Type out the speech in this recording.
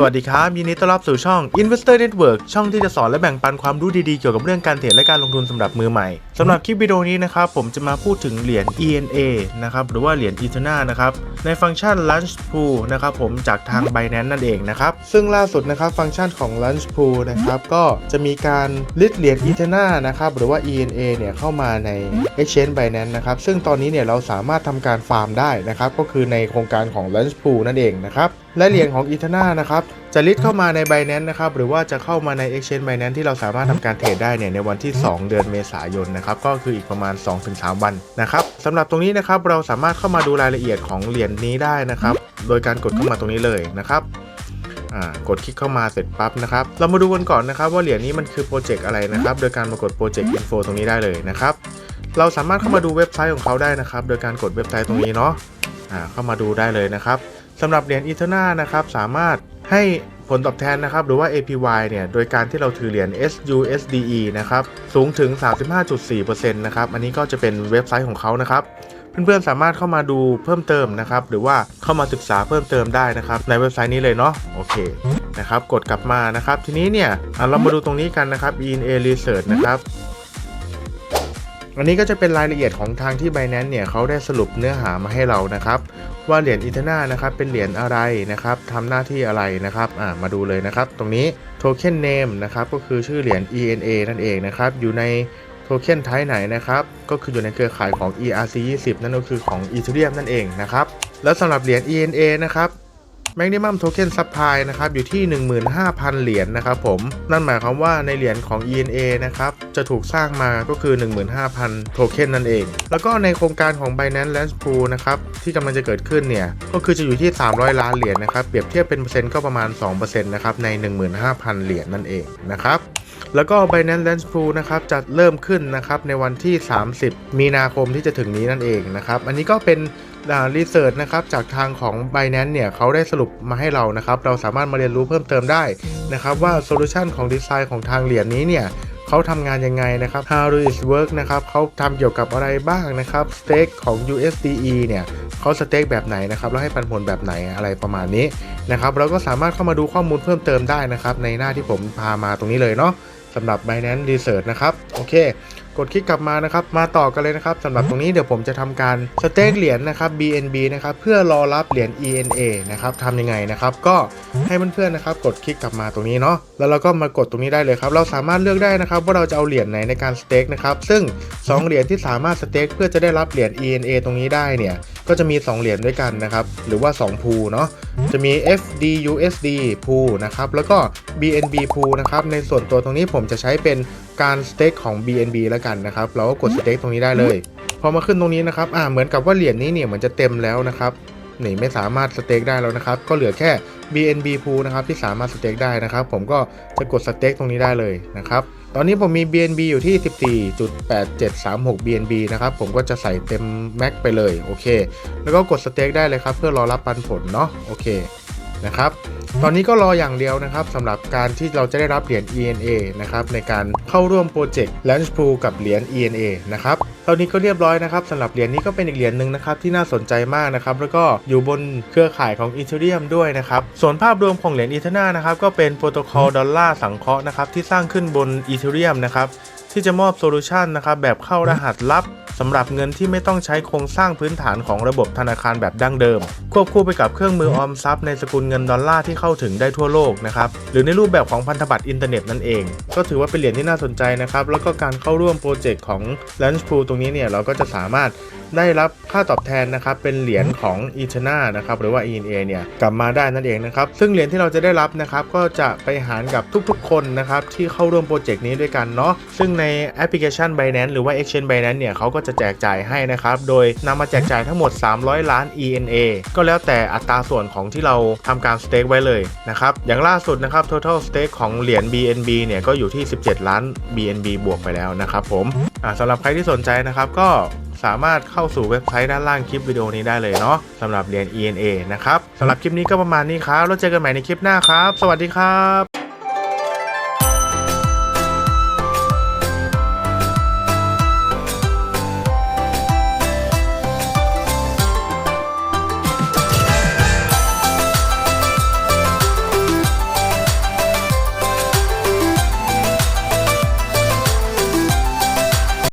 สวัสดีครับ ยินดีต้อนรับสู่ช่อง Investor Network ช่องที่จะสอนและแบ่งปันความรู้ดีๆ เกี่ยวกับเรื่องการเทรดและการลงทุนสำหรับมือใหม่สำหรับคลิปวิดีโอนี้นะครับผมจะมาพูดถึงเหรียญ ENA นะครับหรือว่าเหรียญ Etherna นะครับในฟังก์ชัน Launch Pool นะครับผมจากทาง Binance นั่นเองนะครับซึ่งล่าสุดนะครับฟังก์ชันของ Launch Pool นะครับก็จะมีการลิดเหรียญ Etherna นะครับหรือว่า ENA เนี่ยเข้ามาใน Exchange Binance นะครับซึ่งตอนนี้เนี่ยเราสามารถทำการฟาร์มได้นะครับก็คือในโครงการของ Launch Pool นั่นเองนะครับและเหรียญของ Etherna นะครับจะลิดเข้ามาใน Binance นะครับหรือว่าจะเข้ามาใน Exchange Binance ที่เราสามารถทำการเทรดได้เนี่ยในวันที่ 2 เดือนเมษายนนะครับก็คืออีกประมาณ 2-3 วันนะครับสำหรับตรงนี้นะครับเราสามารถเข้ามาดูรายละเอียดของเหรียญนี้ได้นะครับโดยการกดเข้ามาตรงนี้เลยนะครับกดคลิกเข้ามาเสร็จปั๊บนะครับ เรามาดูกันก่อนนะครับว่าเหรียญนี้มันคือโปรเจกต์อะไรนะครับ โดยการมากดโปรเจกต์อินโฟตรงนี้ได้เลยนะครับ เราสามารถเข้ามาดูเว็บไซต์ของเขาได้นะครับ โดยการกดเว็บไซต์ตรงนี้เนาะเข้ามาดูได้เลยนะครับ สำหรับเหรียญอีเทอร์นานะครับสามารถให้ผลตอบแทนนะครับหรือว่า APY เนี่ยโดยการที่เราถือเหรียญ SUSDE นะครับสูงถึง 35.4%นะครับอันนี้ก็จะเป็นเว็บไซต์ของเขานะครับเพื่อนๆสามารถเข้ามาดูเพิ่มเติมนะครับหรือว่าเข้ามาศึกษาเพิ่มเติมได้นะครับในเว็บไซต์นี้เลยเนาะโอเคนะครับกดกลับมานะครับทีนี้เนี่ยอะเรามาดูตรงนี้กันนะครับ ENA Research นะครับอันนี้ก็จะเป็นรายละเอียดของทางที่ Binance เนี่ยเขาได้สรุปเนื้อหามาให้เรานะครับ ว่าเหรียญอีเทนานะครับเป็นเหรียญอะไรนะครับทำหน้าที่อะไรนะครับอ่ามาดูเลยนะครับ ตรงนี้โทเค็นเนมนะครับก็คือชื่อเหรียญ ENA นั่นเองนะครับอยู่ในโทเค็นไทป์ไหนนะครับก็คืออยู่ในเครือข่ายของ ERC20 นั่นก็คือของ Ethereum นั่นเองนะครับแล้วสำหรับเหรียญ ENA นะครับ Maximum Token Supply นะครับอยู่ที่ 15,000 เหรียญนะครับผม นั่นหมายความว่าในเหรียญของ ENA นะครับจะถูกสร้างมาก็คือ 15,000 โทเค็นนั่นเอง แล้วก็ในโครงการของ Binance Launch Pool นะครับที่กำลังจะเกิดขึ้นเนี่ยก็คือจะอยู่ที่ 300 ล้านเหรียญนะครับเปรียบเทียบเป็นเปอร์เซ็นต์ก็ประมาณ 2%นะครับใน 15,000 เหรียญนั่นเองนะครับแล้วก็ Binance Land Pool นะครับจะเริ่มขึ้นนะครับในวันที่ 30 มีนาคมที่จะถึงนี้นั่นเองนะครับ อันนี้ก็เป็น รีเสิร์ชนะครับจากทางของ Binance เนี่ยเขาได้สรุปมาให้เรานะครับ เราสามารถมาเรียนรู้เพิ่มเติมได้นะครับว่าโซลูชันของดีไซน์ของทางเหรียญนี้เนี่ยเขาทำงานยังไงนะครับ how does it work นะครับเขาทำเกี่ยวกับอะไรบ้างนะครับ stake ของ USDE เนี่ยเขาสเต็กแบบไหนนะครับแล้วให้ปันผลแบบไหนอะไรประมาณนี้นะครับเราก็สามารถเข้ามาดูข้อมูลเพิ่มเติมได้นะครับในหน้าที่ผมพามาตรงนี้เลยเนาะสำหรับ Binance Research นะครับโอเค กดคลิกกลับมานะครับมาต่อกันเลยนะครับสำหรับตรงนี้เดี๋ยวผมจะทำการสเต็กเหรียญนะครับ BNB นะครับเพื่อรอรับเหรียญ ENA นะครับทำยังไงนะครับก็ให้เพื่อนๆนะครับกดคลิกกลับมาตรงนี้เนาะแล้วเราก็มากดตรงนี้ได้เลยครับเราสามารถเลือกได้นะครับว่าเราจะเอาเหรียญไหนในการสเต็กนะครับซึ่ง 2 เหรียญที่สามารถสเต็กเพื่อจะได้รับเหรียญ ENA ตรงนี้ได้เนี่ยก็จะมี 2 เหรียญด้วยกันนะครับหรือว่า2 pool เนาะจะมี FDUSD pool นะครับแล้วก็ BNB pool นะครับในส่วนตัวตรงนี้ผมจะใช้เป็น การสเต็กของ BNB แล้วกันนะครับ เราก็กดสเต็กตรงนี้ได้เลย พอมาขึ้นตรงนี้นะครับอ่าเหมือนกับว่าเหรียญนี้เนี่ยเหมือนจะเต็มแล้วนะครับนี่ไม่สามารถสเต็กได้แล้วนะครับ ก็เหลือแค่ BNB pool นะครับที่สามารถสเต็กได้นะครับ ผมก็จะกดสเต็กตรงนี้ได้เลยนะครับ ตอนนี้ผมมี BNB อยู่ที่ 14.8736 BNB นะครับ ผมก็จะใส่เต็มแม็กไปเลย โอเค แล้วก็กดสเต็กได้เลยครับ เพื่อรอรับปันผลเนาะ โอเค นะครับ ตอนนี้ก็รออย่างเดียวนะครับสำหรับการที่เราจะได้รับเหรียญ ENA นะครับในการเข้าร่วมโปรเจกต์ Launch Pool กับเหรียญ ENA นะครับตอนนี้ก็เรียบร้อยนะครับสำหรับเหรียญนี้ก็เป็นอีกเหรียญหนึ่งนะครับที่น่าสนใจมากนะครับแล้วก็อยู่บนเครือข่ายของ Ethereum ด้วยนะครับส่วนภาพรวมของเหรียญ Etherna นะครับก็เป็นโปรโตคอลดอลลาร์สังเคราะห์นะครับที่สร้างขึ้นบน Ethereum นะครับที่จะมอบโซลูชันนะครับแบบเข้ารหัสลับ สำหรับเงินที่ไม่ต้องใช้โครงสร้างพื้นฐานของระบบธนาคารแบบดั้งเดิม ควบคู่ไปกับเครื่องมือออมทรัพย์ในสกุลเงินดอลลาร์ที่เข้าถึงได้ทั่วโลกนะครับหรือในรูปแบบของพันธบัตรอินเทอร์เน็ตนั่นเอง ก็ถือว่าเป็นเหรียญที่น่าสนใจนะครับแล้วก็การเข้าร่วมโปรเจกต์ของ l u n c h Pool ตรงนี้เนี่ยเราก็จะสามารถได้รับค่าตอบแทนนะครับเป็นเหรียญของ e t h e r n a นะครับหรือว่า ENA เนี่ยกลับมาได้นั่นเองนะครับซึ่งเหรียญที่เราจะได้รับนะครับก็จะไปหารกับทุกๆ คนนะครับที่เข้าร่วมโปรเจกต์นี้ด้วยกันเนาะซึ่งในแอปพลิเคชัน Binance หรือว่า Exchange Binance เนี่ยเขาก็จะแจกจ่ายให้นะครับ โดยนำมาแจกจ่ายทั้งหมด 300 ล้าน ENA ก็แล้วแต่อัตราส่วนของที่เราทำการสเต็กไว้เลยนะครับ อย่างล่าสุดนะครับ total stake ของเหรียญ BNB เนี่ยก็อยู่ที่ 17 ล้าน BNB บวกไปแล้วนะครับผมอ่าสำหรับใครที่สนใจนะครับก็สามารถเข้าสู่เว็บไซต์ด้านล่างคลิปวิดีโอนี้ได้เลยเนาะสำหรับเหรียญ ENA นะครับสำหรับคลิปนี้ก็ประมาณนี้ครับ แล้วเจอกันใหม่ในคลิปหน้าครับ สวัสดีครับ